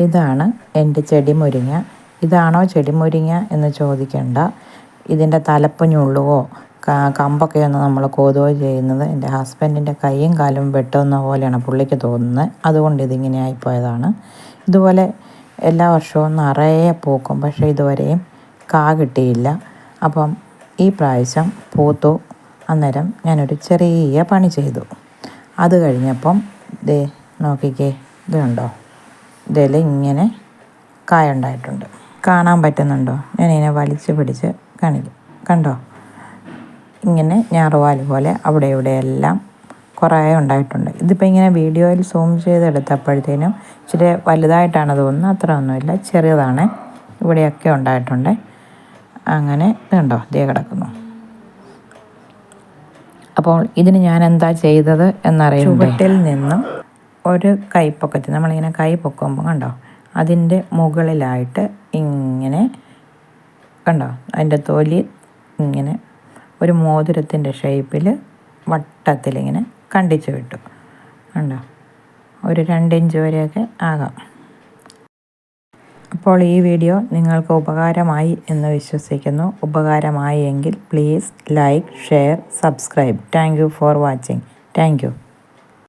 ഇതാണ് എന്റെ ചെടിമുരിങ്ങ ഇതാണോ ചെടിമുരിങ്ങ എന്ന് ചോദിക്കേണ്ട. ഇതിന്റെ തലപ്പ് ഞുള്ളുവോ? കമ്പൊക്കെ ഒന്ന് നമ്മൾ കോതുകയോ ചെയ്യുന്നത് എന്റെ ഹസ്ബൻഡിന്റെ കൈയും കാലും വെട്ടുന്ന പോലെയാണ് പുള്ളിക്ക് തോന്നുന്നത്. അതുകൊണ്ട് ഇതിങ്ങനെ ആയിപ്പോയതാണ്. ഇതുപോലെ എല്ലാ വർഷവും നിറയെ പൂക്കും പക്ഷേ ഇതുവരെയും കാ കിട്ടിയില്ല. അപ്പം ഈ പ്രാവശ്യം പൂത്തു. അന്നേരം ഞാനൊരു ചെറിയ പണി ചെയ്തു. അത് കഴിഞ്ഞപ്പം ദേ നോക്കിക്കേ ഇത് കണ്ടോ? ഇതിൽ ഇങ്ങനെ കായ ഉണ്ടായിട്ടുണ്ട്. കാണാൻ പറ്റുന്നുണ്ടോ? ഞാനിങ്ങനെ വലിച്ച് പിടിച്ച് കാണിക്കും. കണ്ടോ? ഇങ്ങനെ ഞാറുവാൽ പോലെ അവിടെ ഇവിടെയെല്ലാം കുറേ ഉണ്ടായിട്ടുണ്ട്. ഇതിപ്പോൾ ഇങ്ങനെ വീഡിയോയിൽ സൂം ചെയ്തെടുത്തപ്പോഴത്തേനും ഇച്ചിരി വലുതായിട്ടാണ് തോന്നുന്നത്. അത്ര ഒന്നുമില്ല. ചെറിയതാണ്. ഇവിടെയൊക്കെ ഉണ്ടായിട്ടുണ്ട്. അങ്ങനെ കണ്ടോ ദേ കിടക്കുന്നു. അപ്പോൾ ഇതിന് ഞാൻ എന്താ ചെയ്തത് എന്നറിയുമ്പോൾ ചുവട്ടിൽ നിന്നും ഒരു കൈപ്പൊക്കത്ത് നമ്മളിങ്ങനെ കൈ പൊക്കുമ്പോൾ കണ്ടോ? അതിന്റെ മുകളിലായിട്ട് ഇങ്ങനെ കണ്ടോ? അതിന്റെ തൊലി ഇങ്ങനെ ഒരു മോതിരത്തിന്റെ ഷേപ്പിൽ വട്ടത്തിലിങ്ങനെ കണ്ടിച്ച് വിട്ടു. കണ്ടോ? ഒരു രണ്ടിഞ്ച് വരെയൊക്കെ ആകാം. അപ്പോൾ ഈ വീഡിയോ നിങ്ങൾക്ക് ഉപകാരമായി എന്ന് വിശ്വസിക്കുന്നു. ഉപകാരമായി എങ്കിൽ please like share subscribe. Thank you for watching. Thank you.